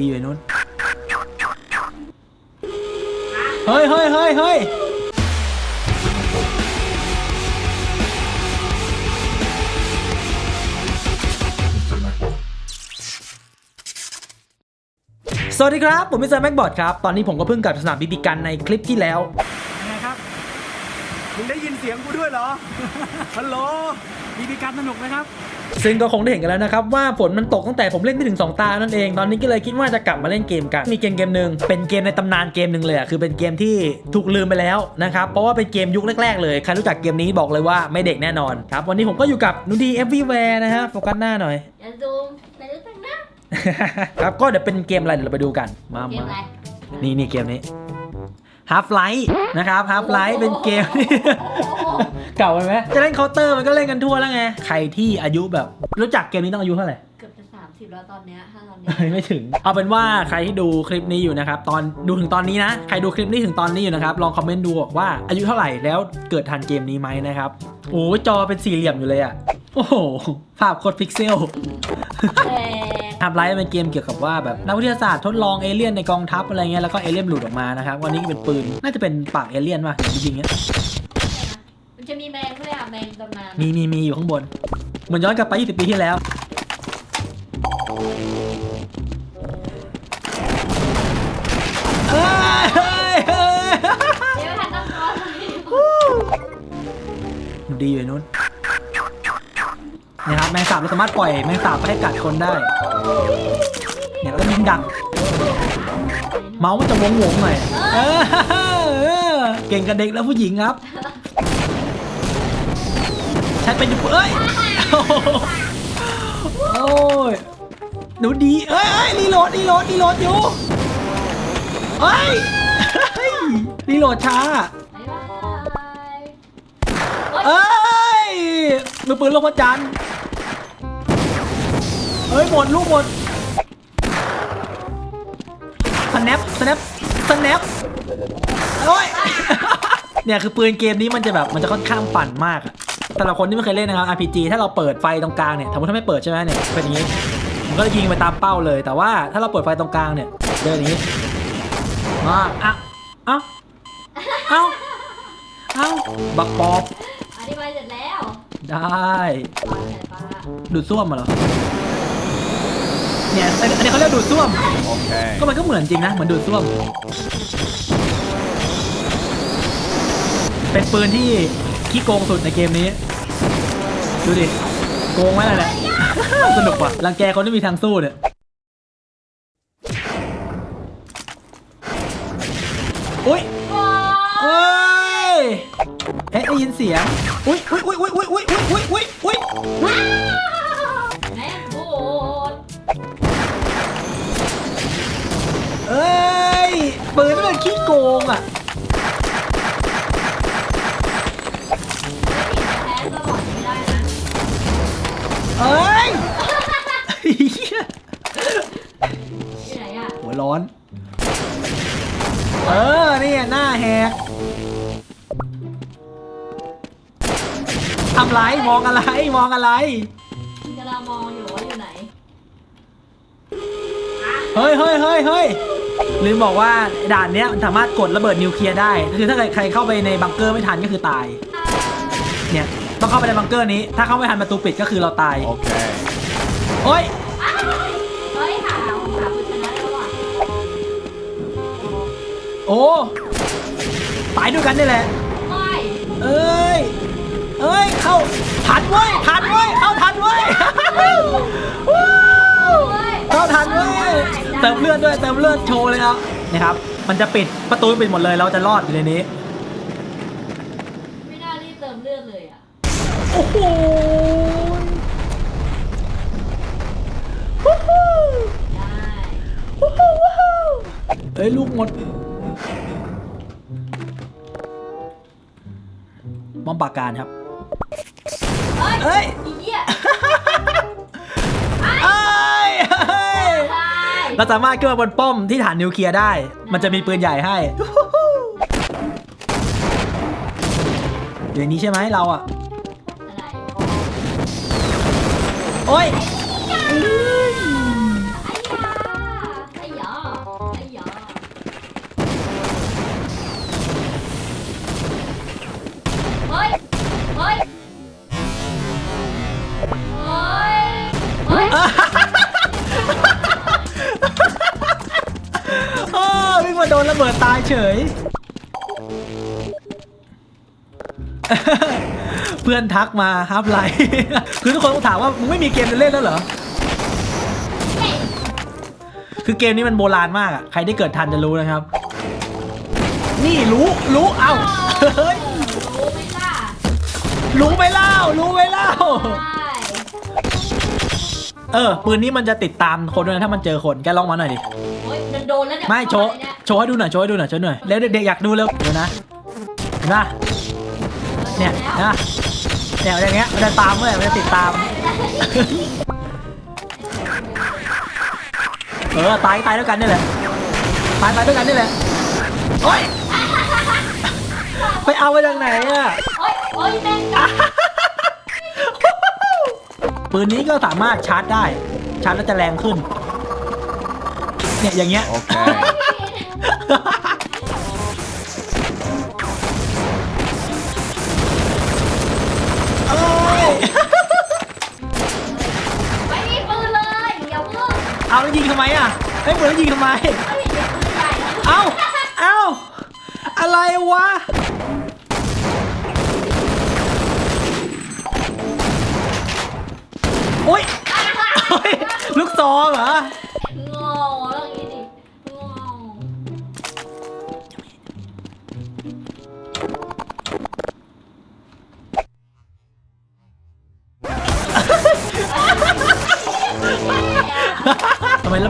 ดีอยู่ไอ้นู้นเฮ้ยเฮ้ยเฮ้ยเฮ้ยสวัสดีครับ ผมมิสเตอร์แม็กบอดครับ ตอนนี้ผมก็เพิ่งกลับสนามบิบิกันในคลิปที่แล้วยังไงครับมึงได้ยินเสียงกูด้วยเหรอฮัลโหล มีพิการสนุกไหมครับ ซึ่งก็คงได้เห็นกันแล้วนะครับ ว่าฝนมันตกตั้งแต่ผมเล่นไม่ถึง 2 ตา นั่นเอง ตอนนี้ก็เลยคิดว่าจะกลับมาเล่นเกมกัน มีเกมเกมหนึ่งเป็นเกมในตำนานเกมหนึ่งเลยอะคือเป็นเกมที่ถูกลืมไปแล้วนะครับ เพราะว่าเป็นเกมยุคแรก ๆ เลย ใครรู้จักเกมนี้บอกเลยว่าไม่เด็กแน่นอนครับ วันนี้ผมก็อยู่กับนูดี everywhere นะฮะ โฟกัสหน้าหน่อย อย่าซูมไปรู้จักนะครับ ก็เดี๋ยวเป็นเกมอะไรเดี๋ยวเราไปดูกัน มาเกมมาอะไรนี่นี่เกมนี้ Half Life นะครับ Half Life เป็นเกมที่ เก่าไปไหมจะเล่นเคาน์เตอร์มันก็เล่นกันทั่วแล้วไง ใครที่อายุแบบรู้จักเกมนี้ต้องอายุเท่าไหร่เกือบจะสามสิบแล้วตอนเนี้ยถ้าตอนเนี้เฮ้ยยไม่ถึง เอาเป็นว่าใครที่ดูคลิปนี้อยู่นะครับ ตอนดูถึงตอนนี้นะ ใครดูคลิปนี้ถึงตอนนี้อยู่นะครับ ลองคอมเมนต์ดูว่าอายุเท่าไหร่แล้วเกิดทันเกมนี้ไหมนะครับ โอ้ยจอเป็นสี่เหลี่ยมอยู่เลยอะ โอ้โห ภาพโคตรพิกเซลแต่ทำไลฟ์เป็นเกมเกี่ยวกับว่าแบบนักวิทยาศาสตร์ทดลองเอเลี่ยนในกองทัพอะไรเงี้ยแล้วก็เอเลี่ยนหลุดออกมานะครับวันนี้ก็เป็นปืนน่าจะเป็นปากเอเลี่ยนป่ะจริงๆเนี่ยมันจะมีแมงด้วยอะแมงตำนานมีมีมีอยู่ข้างบนเหมือนย้อนกลับไป 20 ปีที่แล้วเอ้ยเฮ้ยเฮ้ยเดี๋ยวทันต้องรอเลยดีอยู่ไอ้นู้ นนะครับแมงสาบเราสามารถปล่อยแมงสาบไปให้กัดคนได้ เนี่ยแล้วก็ยิงดัก เมาส์มันจะวงวงๆหน่อยเออเออเก่งกับเด็กแล้วผู้หญิงครับ ใช้เป็นอยู่เอ้ยโอ้ยหนูดีเอ้ยเอ้ยรีโหลดรีโหลดรีโหลดอยู่เอ้ยเฮ้ยรีโหลดช้าบ๊ายบายเอ้ยมือปืนลงพระจันทร์ เอ้ยหมดลูกหมดสแนปสแนปสแนปโอ้ย เนี่ยคือปืนเกมนี้มันจะแบบมันจะค่อนข้างปั่นมากอะสำหรับคนที่ไม่เคยเล่นนะครับ RPG ถ้าเราเปิดไฟตรงกลางเนี่ยสมมติถ้าไม่เปิดใช่ไหมเนี่ยเป็นอย่างนี้มันก็จะยิงไปตามเป้าเลย แต่ว่าถ้าเราเปิดไฟตรงกลางเนี่ยเดินอย่างนี้มาอะเอ้าเอ้าเอ้าบักปอบอธิบายเสร็จแล้ว ได้ปลาใส่ปลาดูดซ่วมมาเหรอ เนี่ยอันอันนี้เขาเรียกดูดซ่วม Okay. ก็มันก็เหมือนจริงนะเหมือนดูดซ่วม เป็นปืนที่ขี้โกงสุดในเกมนี้ ดูดิ โกงไว้เลยแหละ สนุกว่ะรังแกคนที่มีทางสู้เนี่ย อุ้ยว้าเอ้ย เอ๊ะได้ยินเสียง อุ้ยอุ้ยอุ้ยอุ้ยอุ้ยอุ้ยอุ้ยอุ้ยอุ้ยอุ้ย เอ้ยปืนนี่มันขี้โกงอะไม่ผิดแพ้ตลอดไม่ได้นะเอ้ยเหี้ยที่ไหนอะหัวร้อน เออนี่หน้าแหกทำไรมองอะไรมองอะไรกำลังมองอยู่ว่าอยู่ไหน เฮ้ยเฮ้ยเฮ้ยเฮ้ย ลืมบอกว่าด่านเนี้ยมันสามารถกดระเบิดนิวเคลียร์ได้คือถ้าเกิดใครเข้าไปในบังเกอร์ไม่ทันก็คือตาย เนี่ยต้องเข้าไปในบังเกอร์นี้ ถ้าเข้าไม่ทันประตูปิดก็คือเราตาย Okay. โอ้ยเฮ้ยหาหาหาผู้ชนะแล้วอะโอ้ตายด้วยกันนี่แหละ ไม่เอ้ย เอ้ย เข้าทันเว้ยทันเว้ย เข้าทันเว้ยวู้เฮ้ยเข้าทันเว้ย เติมเลือดด้วยเติมเลือดโชว์เลยครับนะครับ มันจะปิดประตูปิดหมดเลยเราจะรอดอยู่ในนี้ ไม่น่ารีบเติมเลือดเลยอะโอ้โหวู้ฮู้ได้วู้ฮู้วู้ฮู้เอ้ยลูกหมดบอมปราการครับเฮ้ยเอ้ย อีเหี้ย เราสามารถขึ้นมาบนป้อมที่ฐานนิวเคลียร์ได้ มันจะมีปืนใหญ่ให้อย่างนี้ใช่ไหมเราอะ โอ้ย อนทักมาฮับไลน์คือทุกคนต้องถามว่ามึงไม่มีเกมจะเล่นแล้วเหรอ คือเกมนี้มันโบราณมากอะใครที่เกิดทันจะรู้นะครับ นี่รู้รู้เอ้าเฮ้ยรู้ไหมล่ะรู้ไหมเล่ารู้ไหมเล่าใช่เออปืนนี้มันจะติดตามคนด้วยนะถ้ามันเจอคนแกลองมาหน่อยดิ โอ้ยมันโดนแล้วเนี่ยไม่โชว์เนี่ยโชว์ให้ดูหน่อยโชว์ให้ดูหน่อยโชว์หน่อยแล้วเด็กๆอยากดูเร็วเดี๋ยวนะเห็นปะ เนี่ยนะเนี่ยอย่างเงี้ยมันจะตามเว้ยมันจะติดตาม เออตายตายด้วยกันนี่แหละตายตายด้วยกันนี่แหละโอ๊ยไปเอาไปจากไหนอะโอ้ยโอ้ยแม่งกัดปืนนี้ก็สามารถชาร์จได้ ชาร์จแล้วจะแรงขึ้น เนี่ยอย่างเงี้ยเเอาแล้วยิงทำไมอะไอ้ยปืนแล้วยิงทำไม เอาเอาอะไรวะ โอ๊ยโอ๊ยลูกซองเหรอ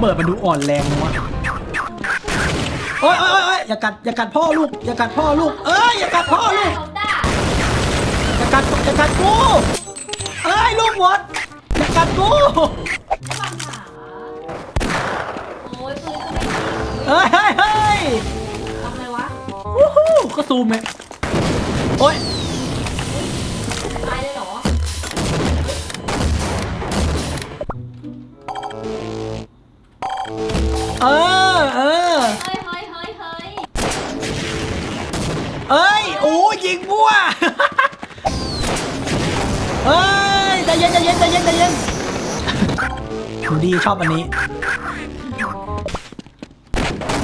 ระเบิดมันดูอ่อนแรงวะโอ๊ยโอ๊ยโอ๊ยโอ๊ยอย่ากัดอย่ากัดพ่อลูกอย่ากัดพ่อลูก เอ้ยอย่ากัดพ่อลูกผมด่าอย่ากัดอย่ากัดกูเอ้ยลูกหมดอย่ากัดกูไม่ฟังขาโอ้ยปืนก็ไม่ดีเฮ้ยเฮ้ยเฮ้ยทำอะไรวะวู้ฮู้ก็ซูมไงโอ๊ย ยิงมั่วเอ้ยใจเย็นใจเย็นใจเย็นใจเย็นหนูดีชอบอันนี้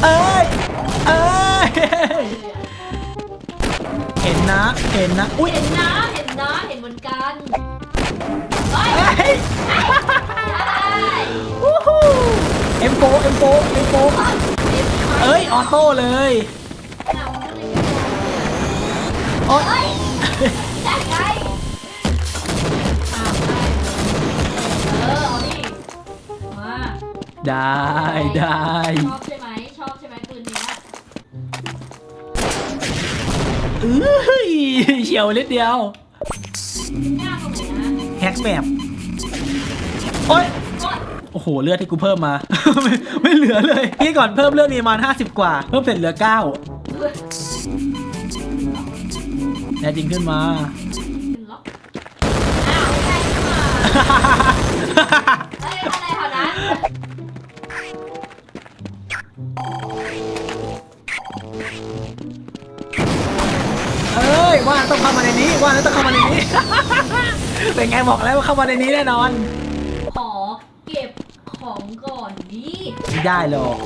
เอ้ย เอ้ย เห็นนะ เห็นนะ อุ้ยเห็นนะเห็นนะเห็นเหมือนกันเฮ้ยเอ้ยได้วู้ฮู้เอ็มโฟเอ็มโฟเอ็มโฟเอ้ย ออโต้เลย โอ๊ยได้ไงอ้าวได้เออเอาดิมาได้ได้ชอบใช่ไหมชอบใช่ไหมปืนเนี้ยเอ้ยเฉียวนิดเดียวยากตรงไหนนะแฮกแบบโอ๊ยโอ๊ยโอ้โหเลือดที่กูเพิ่มมา ไม่ไม่เหลือเลย พี่ก่อนเพิ่มเลือดมีประมาณ50 กว่า เพิ่มเสร็จเหลือ 9 แน่จริงขึ้นมา ขึ้นล็อกอ้าวไม่ใช่ขึ้นมาเฮ้ยอะไรแถวนั้นเอ้ยว่าต้องเข้ามาในนี้ว่าแล้วต้องเข้ามาในนี้ เป็นไงบอกแล้วว่าเข้ามาในนี้แน่นอนขอเก็บของก่อนดิไม่ได้หรอก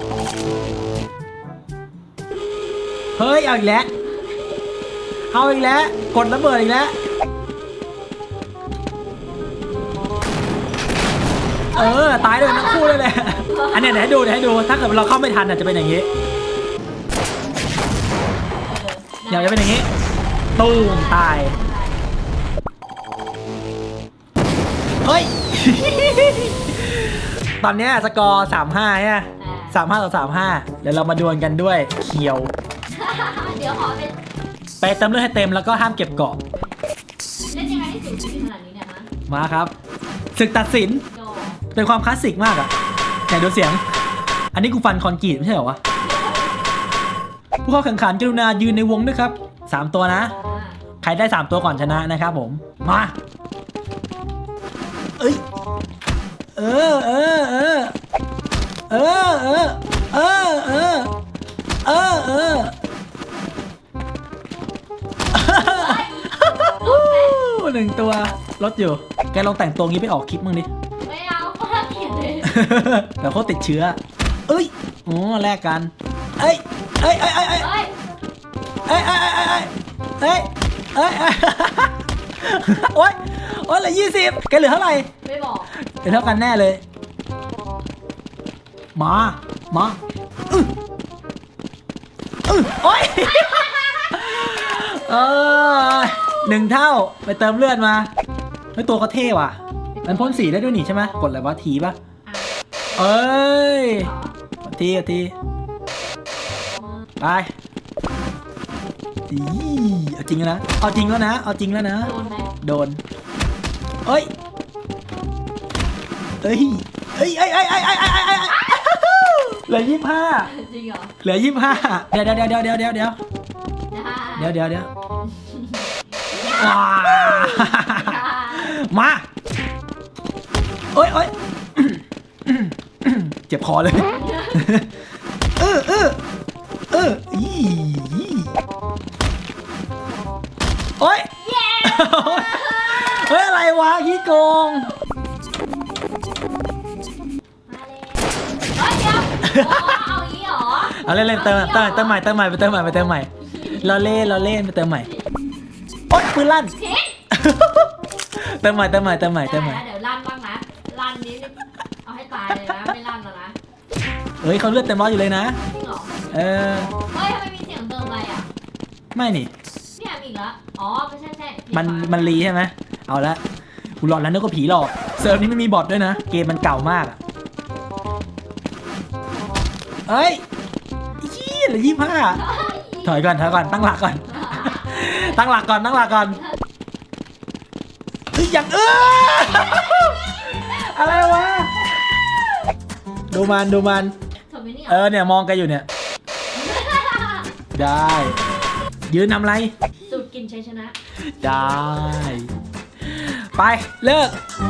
เฮ้ยเอาอีกแล้ว เอาอีกแล้ว กดระเบิดอีกแล้ว เออ ตายเลยทั้งคู่เลยแหละ อันเนี้ยเดี๋ยวให้ดูเดี๋ยวให้ดู ถ้าเกิดเราเข้าไม่ทันอะจะเป็นอย่างนี้เดี๋ยวจะเป็นอย่างนี้ ตูมตาย เฮ้ย ตอนเนี้ยสกอร์สามห้าเนี่ยสามห้าต่อสามห้าเดี๋ยวเรามาดวลกันด้วยเคียว ไปเติมเลือดให้เต็มแล้วก็ห้ามเก็บเกาะ เล่นยังไงที่สูสีขนาดนี้เนี่ยฮะมาครับศึกตัดสิน โดเป็นความคลาสสิกมากอะไหนดูเสียง อันนี้กูฟันคอนกรีตไม่ใช่เหรอวะ ผู้เข้าแข่งขันกรุณายืนในวงด้วยครับสามตัวนะ อ่าใครได้สามตัวก่อนชนะนะครับผม มา เอ้ย เออเออเออเออเออเออเออเออเออลุกไหมหนึ่งตัวลดอยู่ แกลองแต่งตัวงี้ไปออกคลิปมึงดิ ไม่เอาเพราะน่าเกลียดเลยเดี๋ยวเขาติดเชื้อ เอ้ยอ๋อแลกกัน เอ้ย เอ้ยเอ้ยเอ้ยเอ้ยเฮ้ยเอ้ยเอ้ยเอ้ยเอ้ยเอ้ยเอ้ยโอ๊ยโอ๊ยเหลือยี่สิบแกเหลือเท่าไหร่ไม่บอกเหลือเท่ากันแน่เลย มา มาอื้ออื้อโอ๊ย เออหนึ่งเท่าไปเติมเลือดมาเฮ้ยตัวก็เท่ว่ะ มันพ่นสีได้ด้วยนี่ใช่ไหมกดอะไรวะทีป่ะอะเอ้ยขอกดทีกดทีไปอีเอาจริงแล้วนะ เอาจริงแล้วนะ เอาจริงแล้วนะ โดนไหมโดนเอ้ยเอ้ยเอ้ยเอ้ยเอ้ยเอ้ยเอ้ยเอ้ยเอ้ยเอ้ยเหลือยี่สิบห้าจริงเหรอ เหลือยี่สิบห้าเดี๋ยวเดี๋ยวเดี๋ยวเดี๋ยวเดี๋ยวเดี๋ยวได้เดี๋ยวเดี๋ยวเดี๋ย วว้ามาเอ้ยเอ้ยเจ็บคอเลย เออเออเอออีโอ้ยเย้เฮ้ย อะไรวะขี้โกงมาเลยเฮ้ยเดี๋ยวโอ้เอาอย่างนี้เหรอ เอาเล่นเล่นเติมเติมเติมใหม่เติมใหม่ไปเติมใหม่ไปเติมใหม่เราเล่นเราเล่นไปเติมใหม่ โอ๊ยปืนลั่นทิ้งเติมใหม่เติมใหม่เติมใหม่เติมใหม่ได้นะเดี๋ยวลั่นบ้างนะลั่นนี้นี่เอาให้ตายเลยนะไม่ลั่นแล้วนะเฮ้ยเขาเลือดเต็มร้อยอยู่เลยนะ จริงเหรอเออ เฮ้ยทำไมมีเสียงเติมอะไรอะไม่นี่ เนี่ยมีอีกแล้วอ๋อไม่ใช่ใช่มัน มันรีใช่ไหม เอาละกูหลอนแล้วนึกว่าผีหลอก เซิร์ฟนี้ไม่มีบอทด้วยนะ เกมมันเก่ามากอะเอ้ยยี่เหลือยี่ห้าถอยก่อนถอยก่อน ตั้งหลักก่อน ตั้งหลักก่อนตั้งหลักก่อนเฮ้ยอย่างเอออะไรวะ ดูมันดูมัน ทำไมเนี่ยเออเนี่ยมองแกันอยู่เนี่ย ได้ ยืนทำอะไร สูตรกินชัยชนะ ได้ ไป เลิกเ